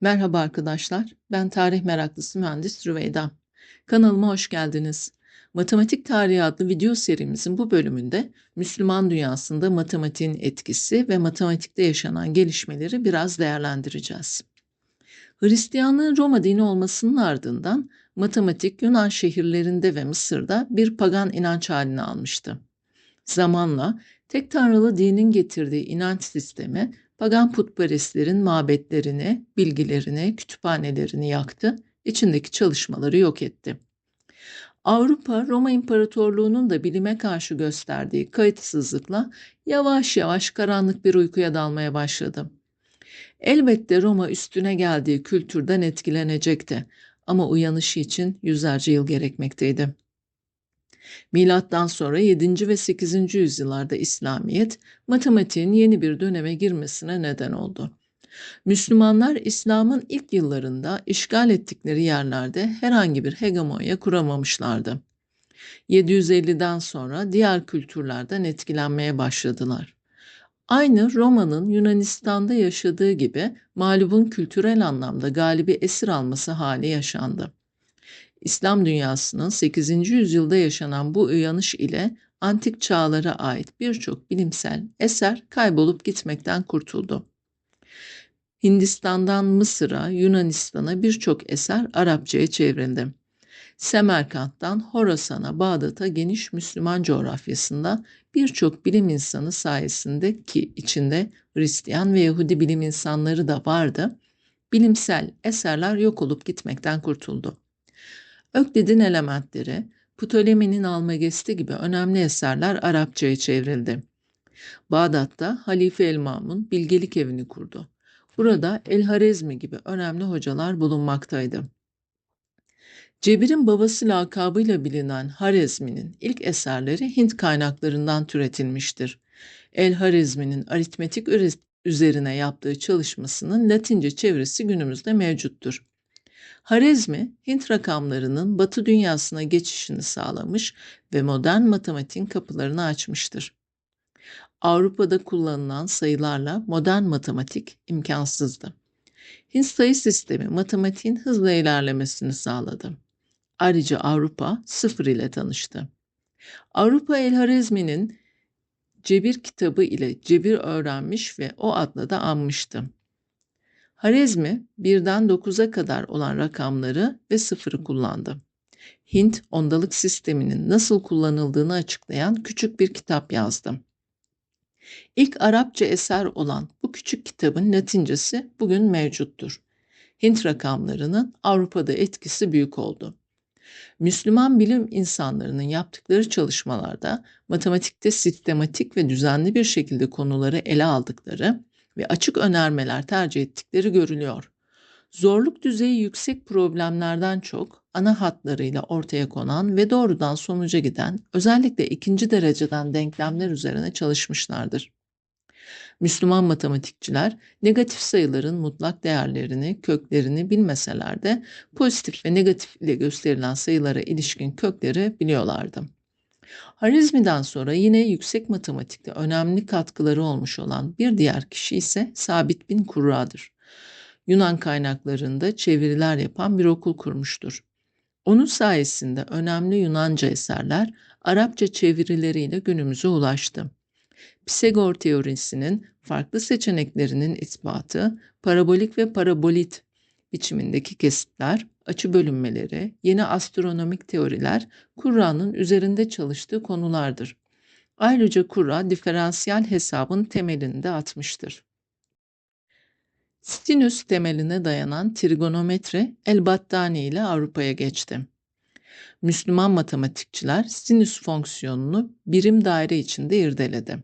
Merhaba arkadaşlar, ben tarih meraklısı mühendis Rüveyda. Kanalıma hoş geldiniz. Matematik Tarihi adlı video serimizin bu bölümünde Müslüman dünyasında matematiğin etkisi ve matematikte yaşanan gelişmeleri biraz değerlendireceğiz. Hristiyanlığın Roma dini olmasının ardından matematik Yunan şehirlerinde ve Mısır'da bir pagan inanç haline almıştı. Zamanla tek tanrılı dinin getirdiği inanç sistemi pagan putperestlerin mabetlerini, bilgilerini, kütüphanelerini yaktı, içindeki çalışmaları yok etti. Avrupa, Roma İmparatorluğu'nun da bilime karşı gösterdiği kayıtsızlıkla yavaş yavaş karanlık bir uykuya dalmaya başladı. Elbette Roma üstüne geldiği kültürden etkilenecekti ama uyanışı için yüzlerce yıl gerekmekteydi. Milattan sonra 7. ve 8. yüzyıllarda İslamiyet, matematiğin yeni bir döneme girmesine neden oldu. Müslümanlar İslam'ın ilk yıllarında işgal ettikleri yerlerde herhangi bir hegemonya kuramamışlardı. 750'den sonra diğer kültürlerden etkilenmeye başladılar. Aynı Roma'nın Yunanistan'da yaşadığı gibi mağlubun kültürel anlamda galibi esir alması hali yaşandı. İslam dünyasının 8. yüzyılda yaşanan bu uyanış ile antik çağlara ait birçok bilimsel eser kaybolup gitmekten kurtuldu. Hindistan'dan Mısır'a, Yunanistan'a birçok eser Arapçaya çevrildi. Semerkant'tan Horasan'a, Bağdat'a geniş Müslüman coğrafyasında birçok bilim insanı sayesinde ki içinde Hristiyan ve Yahudi bilim insanları da vardı, bilimsel eserler yok olup gitmekten kurtuldu. Öklid'in elementleri, Ptolemy'nin Almagesti gibi önemli eserler Arapçaya çevrildi. Bağdat'ta Halife el-Mamun bilgelik evini kurdu. Burada El-Harezmi gibi önemli hocalar bulunmaktaydı. Cebir'in babası lakabıyla bilinen Harezmi'nin ilk eserleri Hint kaynaklarından türetilmiştir. El-Harezmi'nin aritmetik üzerine yaptığı çalışmasının Latince çevirisi günümüzde mevcuttur. Harezmi, Hint rakamlarının Batı dünyasına geçişini sağlamış ve modern matematiğin kapılarını açmıştır. Avrupa'da kullanılan sayılarla modern matematik imkansızdı. Hint sayı sistemi matematiğin hızla ilerlemesini sağladı. Ayrıca Avrupa sıfır ile tanıştı. Avrupa El-Harezmi'nin Cebir kitabı ile cebir öğrenmiş ve o adla da anmıştı. Harezmi birden 9'a kadar olan rakamları ve sıfırı kullandı. Hint ondalık sisteminin nasıl kullanıldığını açıklayan küçük bir kitap yazdı. İlk Arapça eser olan bu küçük kitabın Latincesi bugün mevcuttur. Hint rakamlarının Avrupa'da etkisi büyük oldu. Müslüman bilim insanlarının yaptıkları çalışmalarda matematikte sistematik ve düzenli bir şekilde konuları ele aldıkları ve açık önermeler tercih ettikleri görülüyor. Zorluk düzeyi yüksek problemlerden çok ana hatlarıyla ortaya konan ve doğrudan sonuca giden özellikle ikinci dereceden denklemler üzerine çalışmışlardır. Müslüman matematikçiler negatif sayıların mutlak değerlerini, köklerini bilmeseler de pozitif ve negatif ile gösterilen sayılara ilişkin kökleri biliyorlardı. Harizmi'den sonra yine yüksek matematikte önemli katkıları olmuş olan bir diğer kişi ise Sabit bin Kurra'dır. Yunan kaynaklarında çeviriler yapan bir okul kurmuştur. Onun sayesinde önemli Yunanca eserler Arapça çevirileriyle günümüze ulaştı. Pisagor teorisinin farklı seçeneklerinin ispatı, parabolik ve parabolit biçimindeki kesitler, açı bölünmeleri, yeni astronomik teoriler Kur'an'ın üzerinde çalıştığı konulardır. Ayrıca Kur'a diferansiyel hesabın temelini de atmıştır. Sinüs temeline dayanan trigonometri El-Battani ile Avrupa'ya geçti. Müslüman matematikçiler sinüs fonksiyonunu birim daire içinde irdeledi.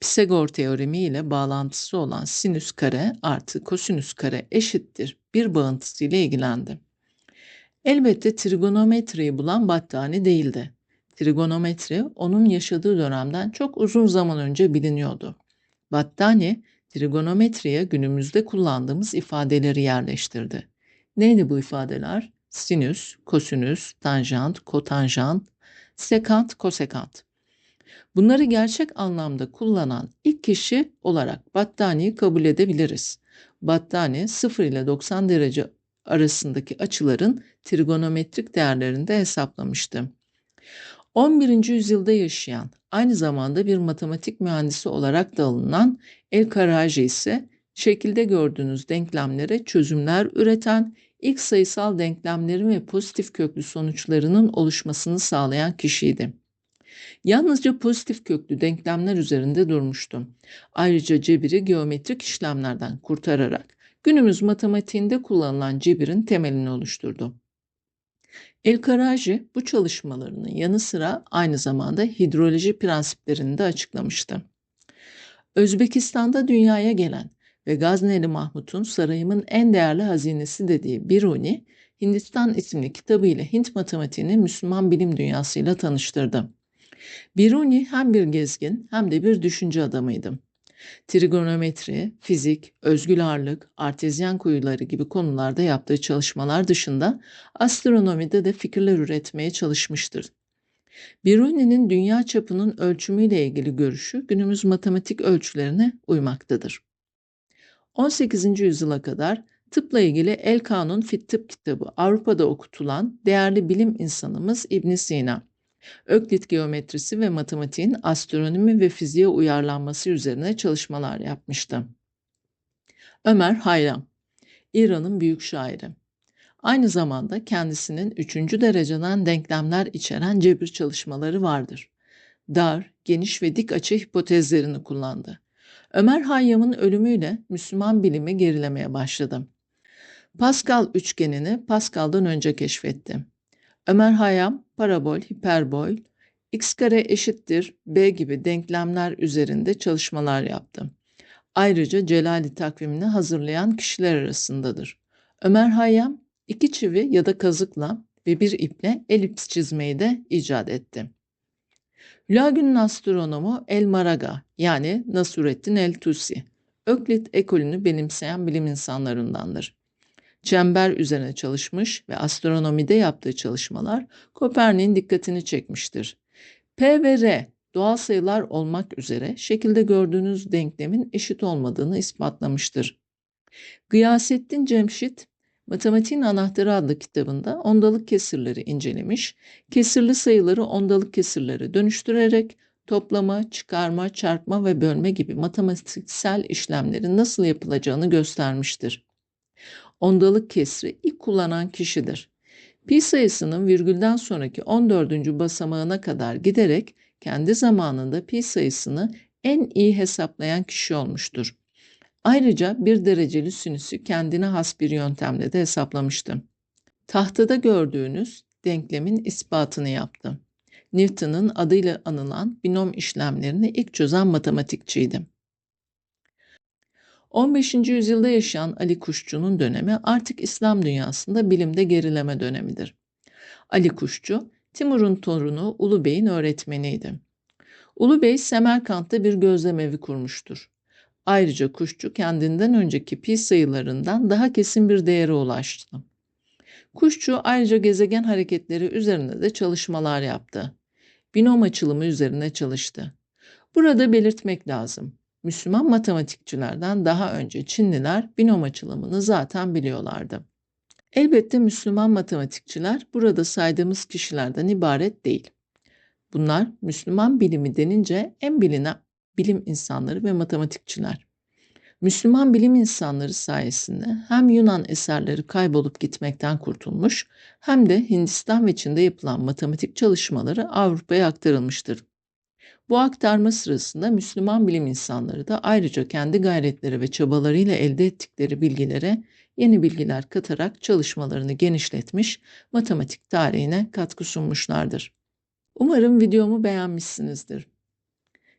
Pisagor teoremi ile bağlantısı olan sinüs kare artı kosinüs kare eşittir bir bağıntısı ile ilgilendi. Elbette trigonometriyi bulan Battani değildi. Trigonometri onun yaşadığı dönemden çok uzun zaman önce biliniyordu. Battani, trigonometriye günümüzde kullandığımız ifadeleri yerleştirdi. Neydi bu ifadeler? Sinüs, kosinüs, tanjant, kotanjant, sekant, kosekant. Bunları gerçek anlamda kullanan ilk kişi olarak Battani'yi kabul edebiliriz. Battani 0 ile 90 derece arasındaki açıların trigonometrik değerlerini de hesaplamıştı. 11. yüzyılda yaşayan, aynı zamanda bir matematik mühendisi olarak da alınan El-Karaji ise şekilde gördüğünüz denklemlere çözümler üreten, ilk sayısal denklemlerin ve pozitif köklü sonuçlarının oluşmasını sağlayan kişiydi. Yalnızca pozitif köklü denklemler üzerinde durmuştum. Ayrıca cebiri geometrik işlemlerden kurtararak günümüz matematiğinde kullanılan cebirin temelini oluşturdu. El-Karaji bu çalışmalarının yanı sıra aynı zamanda hidroloji prensiplerini de açıklamıştı. Özbekistan'da dünyaya gelen ve Gazneli Mahmut'un sarayımın en değerli hazinesi dediği Biruni, Hindistan isimli kitabıyla Hint matematiğini Müslüman bilim dünyasıyla tanıştırdı. Biruni hem bir gezgin hem de bir düşünce adamıydı. Trigonometri, fizik, özgül ağırlık, artezyen kuyuları gibi konularda yaptığı çalışmalar dışında astronomide de fikirler üretmeye çalışmıştır. Biruni'nin dünya çapının ölçümüyle ilgili görüşü günümüz matematik ölçülerine uymaktadır. 18. yüzyıla kadar tıpla ilgili El Kanun Fit Tıp kitabı Avrupa'da okutulan değerli bilim insanımız İbn Sina, Öklit geometrisi ve matematiğin astronomi ve fiziğe uyarlanması üzerine çalışmalar yapmıştı. Ömer Hayram, İran'ın büyük şairi. Aynı zamanda kendisinin üçüncü dereceden denklemler içeren cebir çalışmaları vardır. Dar, geniş ve dik açı hipotezlerini kullandı. Ömer Hayyam'ın ölümüyle Müslüman bilimi gerilemeye başladı. Pascal üçgenini Pascal'dan önce keşfetti. Ömer Hayyam, parabol, hiperbol, x kare eşittir b gibi denklemler üzerinde çalışmalar yaptı. Ayrıca Celali takvimini hazırlayan kişiler arasındadır. Ömer Hayyam, iki çivi ya da kazıkla ve bir iple elips çizmeyi de icat etti. Hülagü'nün astronomu El Maraga yani Nasruddin El Tusi, Öklit ekolünü benimseyen bilim insanlarındandır. Çember üzerine çalışmış ve astronomide yaptığı çalışmalar Kopernik'in dikkatini çekmiştir. P ve R doğal sayılar olmak üzere şekilde gördüğünüz denklemin eşit olmadığını ispatlamıştır. Gıyasettin Cemşit Matematiğin Anahtarı adlı kitabında ondalık kesirleri incelemiş, kesirli sayıları ondalık kesirlere dönüştürerek toplama, çıkarma, çarpma ve bölme gibi matematiksel işlemlerin nasıl yapılacağını göstermiştir. Ondalık kesri ilk kullanan kişidir. Pi sayısının virgülden sonraki 14. basamağına kadar giderek kendi zamanında pi sayısını en iyi hesaplayan kişi olmuştur. Ayrıca bir dereceli sinüsü kendine has bir yöntemle de hesaplamıştı. Tahtada gördüğünüz denklemin ispatını yaptı. Newton'un adıyla anılan binom işlemlerini ilk çözen matematikçiydi. 15. yüzyılda yaşayan Ali Kuşçu'nun dönemi artık İslam dünyasında bilimde gerileme dönemidir. Ali Kuşçu, Timur'un torunu Ulu Bey'in öğretmeniydi. Ulu Bey Semerkant'ta bir gözlemevi kurmuştur. Ayrıca kuşçu kendinden önceki pi sayılarından daha kesin bir değere ulaştı. Kuşçu ayrıca gezegen hareketleri üzerinde de çalışmalar yaptı. Binom açılımı üzerine çalıştı. Burada belirtmek lazım. Müslüman matematikçilerden daha önce Çinliler binom açılımını zaten biliyorlardı. Elbette Müslüman matematikçiler burada saydığımız kişilerden ibaret değil. Bunlar Müslüman bilimi denince en bilinen bilim insanları ve matematikçiler. Müslüman bilim insanları sayesinde hem Yunan eserleri kaybolup gitmekten kurtulmuş hem de Hindistan ve Çin'de yapılan matematik çalışmaları Avrupa'ya aktarılmıştır. Bu aktarma sırasında Müslüman bilim insanları da ayrıca kendi gayretleri ve çabalarıyla elde ettikleri bilgilere yeni bilgiler katarak çalışmalarını genişletmiş, matematik tarihine katkı sunmuşlardır. Umarım videomu beğenmişsinizdir.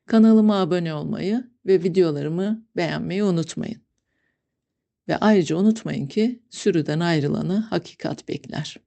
Kanalıma abone olmayı ve videolarımı beğenmeyi unutmayın. Ve ayrıca unutmayın ki sürüden ayrılanı hakikat bekler.